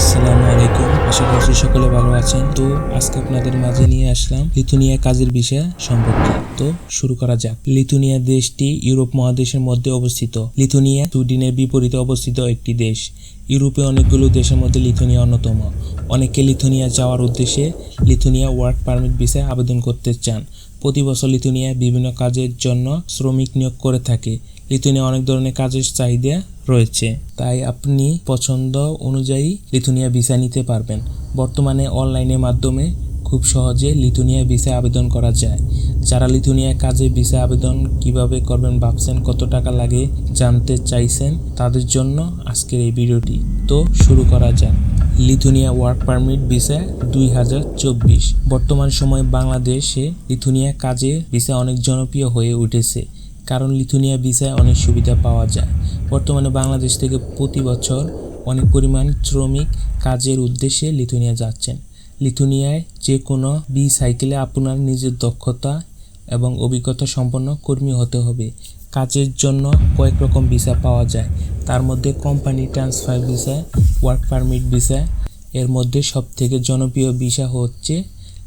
আসসালামু আলাইকুম। আশা করছি সকলে ভালো আছেন। তো আজকে আপনাদের মাঝে নিয়ে আসলাম লিথুনিয়া কাজের বিষয় সম্পর্কে। তো শুরু করা যাক। লিথুনিয়া দেশটি ইউরোপ মহাদেশের মধ্যে অবস্থিত। লিথুনিয়া সুইডেনের বিপরীতে অবস্থিত একটি দেশ। ইউরোপে অনেকগুলো দেশের মধ্যে লিথুনিয়া অন্যতম। অনেকে লিথুনিয়া যাওয়ার উদ্দেশ্যে লিথুনিয়া ওয়ার্ক পারমিট ভিসায় আবেদন করতে চান। প্রতি বছর লিথুনিয়া বিভিন্ন কাজের জন্য শ্রমিক নিয়োগ করে থাকে। লিথুনিয়া অনেক ধরনের কাজের চাহিদা রয়েছে। তাই আপনি পছন্দ অনুযায়ী লিথুনিয়া ভিসা নিতে পারবেন। বর্তমানে অনলাইনের মাধ্যমে খুব সহজে লিথুনিয়া ভিসা আবেদন করা যায়। যারা লিথুনিয়া কাজে ভিসা আবেদন কীভাবে করবেন ভাবছেন কত টাকা লাগে জানতে চাইছেন তাদের জন্য আজকের এই ভিডিওটি। তো শুরু করা যাক। লিথুনিয়া ওয়ার্ক পারমিট ভিসা দুই হাজার চব্বিশ। বর্তমান সময়ে বাংলাদেশে লিথুনিয়া কাজে ভিসা অনেক জনপ্রিয় হয়ে উঠেছে, কারণ লিথুনিয়া ভিসায় অনেক সুবিধা পাওয়া যায়। বর্তমানে বাংলাদেশ থেকে প্রতি বছর অনেক পরিমাণ শ্রমিক কাজের উদ্দেশ্যে লিথুনিয়া যাচ্ছেন। লিথুনিয়ায় যে কোনো বি সাইকেলে আপনার নিজের দক্ষতা এবং অভিজ্ঞতা সম্পন্ন কর্মী হতে হবে। কাজের জন্য কয়েক রকম ভিসা পাওয়া যায়। তার মধ্যে company transfer visa, work permit visa এর মধ্যে সবথেকে জনপ্রিয় ভিসা হচ্ছে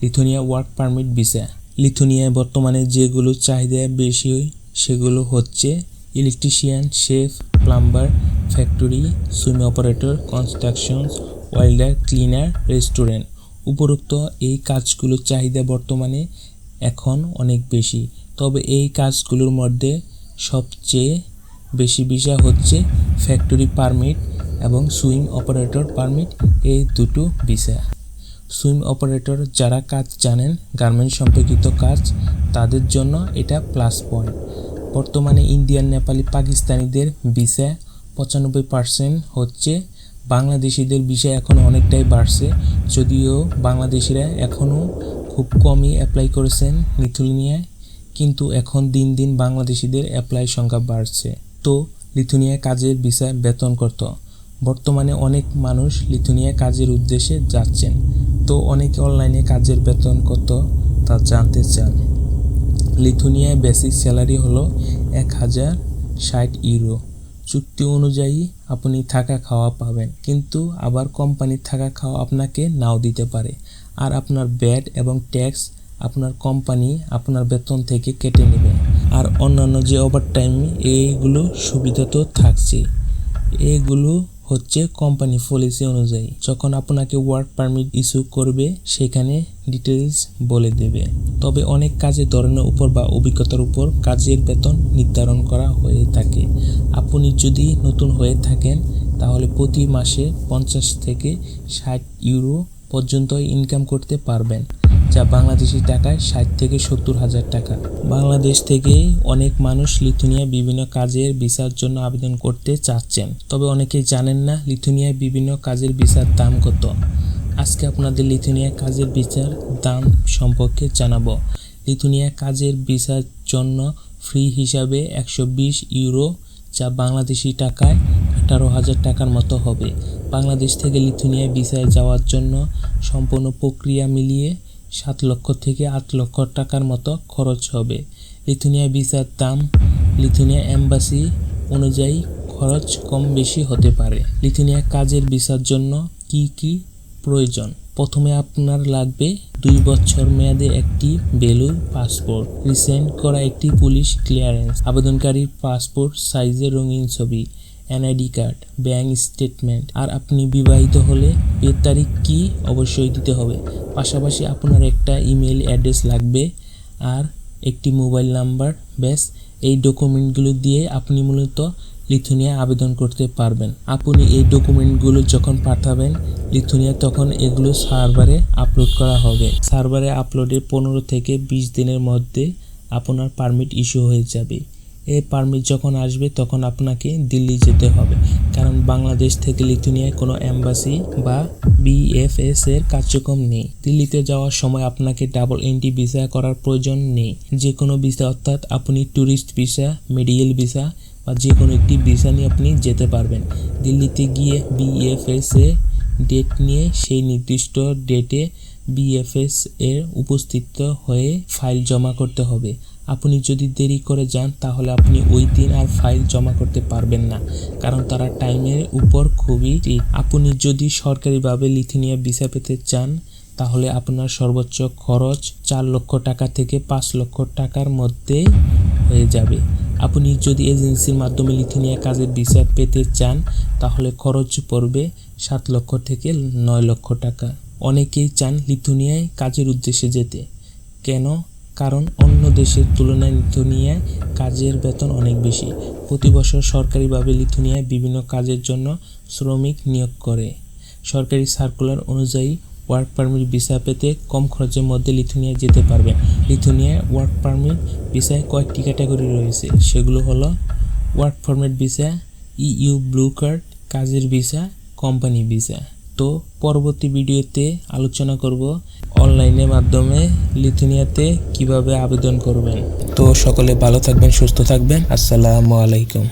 লিথুনিয়া ওয়ার্ক পারমিট ভিসা। লিথুনিয়ায় বর্তমানে যেগুলো চাহিদা বেশি সেগুলো হচ্ছে electrician, chef, plumber, factory, sewing operator constructions welder cleaner, restaurant. উপরোক্ত এই কাজগুলোর চাহিদা বর্তমানে এখন অনেক বেশি। তবে এই কাজগুলোর মধ্যে সবচেয়ে বেশি বিষয় হচ্ছে ফ্যাক্টরি পারমিট এবং সুইং অপারেটর পারমিট এই দুটো বিষয়। সুইম অপারেটর যারা কাজ জানেন, গার্মেন্ট সম্পর্কিত কাজ, তাদের জন্য এটা প্লাস পয়েন্ট বর্তমানে ইন্ডিয়ান, নেপালি, পাকিস্তানিদের ভিসা পঁচানব্বই পার্সেন্ট হচ্ছে বাংলাদেশিদের বিষয় এখন অনেকটাই বাড়ছে, যদিও বাংলাদেশিরা এখনও খুব কমই অ্যাপ্লাই করেছেন লিথুনিয়ায় কিন্তু এখন দিন দিন বাংলাদেশিদের অ্যাপ্লাই সংখ্যা বাড়ছে। তো লিথুনিয়া কাজের বিষয় বেতন কত? বর্তমানে অনেক মানুষ লিথুনিয়া কাজের উদ্দেশ্যে যাচ্ছেন। তো অনেকে অনলাইনে কাজের বেতন কত তা জানতে চান। লিথুনিয়ায় বেসিক স্যালারি হলো এক হাজার ষাট ইউরো। চুক্তি অনুযায়ী আপনি থাকা খাওয়া পাবেন, কিন্তু আবার কোম্পানির থাকা খাওয়া আপনাকে নাও দিতে পারে। আর আপনার ব্যাড এবং ট্যাক্স আপনার কোম্পানি আপনার বেতন থেকে কেটে নেবে। আর অন্যান্য যে ওভারটাইম, এইগুলো সুবিধা তো থাকছে এগুলো হচ্ছে কোম্পানি পলিসি অনুযায়ী। যখন আপনাকে ওয়ার্ক পারমিট ইস্যু করবে, সেখানে ডিটেলস বলে দেবে। তবে অনেক কাজের ধরনের উপর বা অভিজ্ঞতার উপর কাজের বেতন নির্ধারণ করা হয়ে থাকে। আপনি যদি নতুন হয়ে থাকেন, তাহলে প্রতি মাসে পঞ্চাশ থেকে ষাট ইউরো পর্যন্ত ইনকাম করতে পারবেন। যা বাংলাদেশি টাকায় ষাট থেকে সত্তর হাজার টাকা। বাংলাদেশ থেকে অনেক মানুষ লিথুনিয়া বিভিন্ন কাজের ভিসার জন্য আবেদন করতে চাচ্ছেন। তবে অনেকেই জানেন না লিথুনিয়ায় বিভিন্ন কাজের ভিসার দাম কত। আজকে আপনাদের লিথুনিয়া কাজের ভিসার দাম সম্পর্কে জানাব। লিথুনিয়া কাজের ভিসার জন্য ফ্রি হিসাবে একশো বিশ ইউরো, যা বাংলাদেশি টাকায় আঠারো হাজার টাকার মতো হবে। বাংলাদেশ থেকে লিথুনিয়া ভিসায় যাওয়ার জন্য সম্পূর্ণ প্রক্রিয়া মিলিয়ে সাত লক্ষ থেকে আট লক্ষ টাকার মতো খরচ হবে। লিথুনিয়া ভিসার দাম লিথুনিয়া এম্বাসি অনুযায়ী খরচ কম বেশি হতে পারে। লিথুনিয়া কাজের ভিসার জন্য কি কি প্রয়োজন? প্রথমে আপনার লাগবে দুই বছর মেয়াদে একটি বেলুর পাসপোর্ট। রিসেন্ট করা একটি পুলিশ ক্লিয়ারেন্স। আবেদনকারীর পাসপোর্ট সাইজের রঙিন ছবি। এনআইডি কার্ড ব্যাংক স্টেটমেন্ট আর আপনি বিবাহিত হলে বিয়ের তারিখ কি অবশ্যই দিতে হবে। পাশাপাশি আপনার একটা ইমেল অ্যাড্রেস লাগবে, আর একটি মোবাইল নাম্বার ব্যাস, এই ডকুমেন্টগুলো দিয়ে আপনি মূলত লিথুনিয়া আবেদন করতে পারবেন। আপনি এই ডকুমেন্টগুলো যখন পাঠাবেন, লিথুনিয়া তখন এগুলো সার্ভারে আপলোড করা হবে। সার্ভারে আপলোডের পনেরো থেকে বিশ দিনের মধ্যে আপনার পারমিট ইস্যু হয়ে যাবে। এই পারমিট যখন আসবে, তখন আপনাকে দিল্লি যেতে হবে। কারণ বাংলাদেশ থেকে লিথুনিয়ায় কোনো অ্যাম্বাসি বা বিএফএস এর কার্যক্রম নেই। দিল্লিতে যাওয়ার সময় আপনাকে ডাবল এন্ট্রি ভিসা করার প্রয়োজন নেই। যে কোনো ভিসা অর্থাৎ আপনি ট্যুরিস্ট ভিসা মেডিকেল ভিসা বা যে কোনো একটি ভিসা নিয়ে আপনি যেতে পারবেন। দিল্লিতে গিয়ে বিএফএস এ ডেট নিয়ে সেই নির্দিষ্ট ডেটে বিএফএস এর উপস্থিত হয়ে ফাইল জমা করতে হবে। আপনি যদি দেরি করে যান, তাহলে আপনি ওই দিন আর ফাইল জমা করতে পারবেন না, কারণ তারা টাইমের উপর খুবই আপনি যদি সরকারিভাবে লিথুনিয়া ভিসা পেতে চান, তাহলে আপনার সর্বোচ্চ খরচ চার লক্ষ টাকা থেকে পাঁচ লক্ষ টাকার মধ্যে হয়ে যাবে। আপনি যদি এজেন্সির মাধ্যমে লিথুনিয়া কাজের ভিসা পেতে চান, তাহলে খরচ পড়বে সাত লক্ষ থেকে নয় লক্ষ টাকা। অনেকেই চান লিথুনিয়ায় কাজের উদ্দেশ্যে যেতে। কেন? কারণ অন্য দেশের তুলনায় লিথুনিয়ায় কাজের বেতন অনেক বেশি। প্রতি বছর সরকারিভাবে লিথুনিয়ায় বিভিন্ন কাজের জন্য শ্রমিক নিয়োগ করে। সরকারি সার্কুলার অনুযায়ী ওয়ার্ক পারমিট ভিসা পেতে কম খরচের মধ্যে লিথুনিয়ায় যেতে পারবেন। লিথুনিয়ায় ওয়ার্ক পারমিট ভিসায় কয়েকটি ক্যাটাগরি রয়েছে। সেগুলো হলো work permit visa EU blue card, কাজের ভিসা, কোম্পানি ভিসা। তো পরবর্তী ভিডিওতে আলোচনা করব অনলাইনের মাধ্যমে লিথুনিয়াতে কীভাবে আবেদন করবেন। তো সকলে ভালো থাকবেন, সুস্থ থাকবেন। আসসালামু আলাইকুম।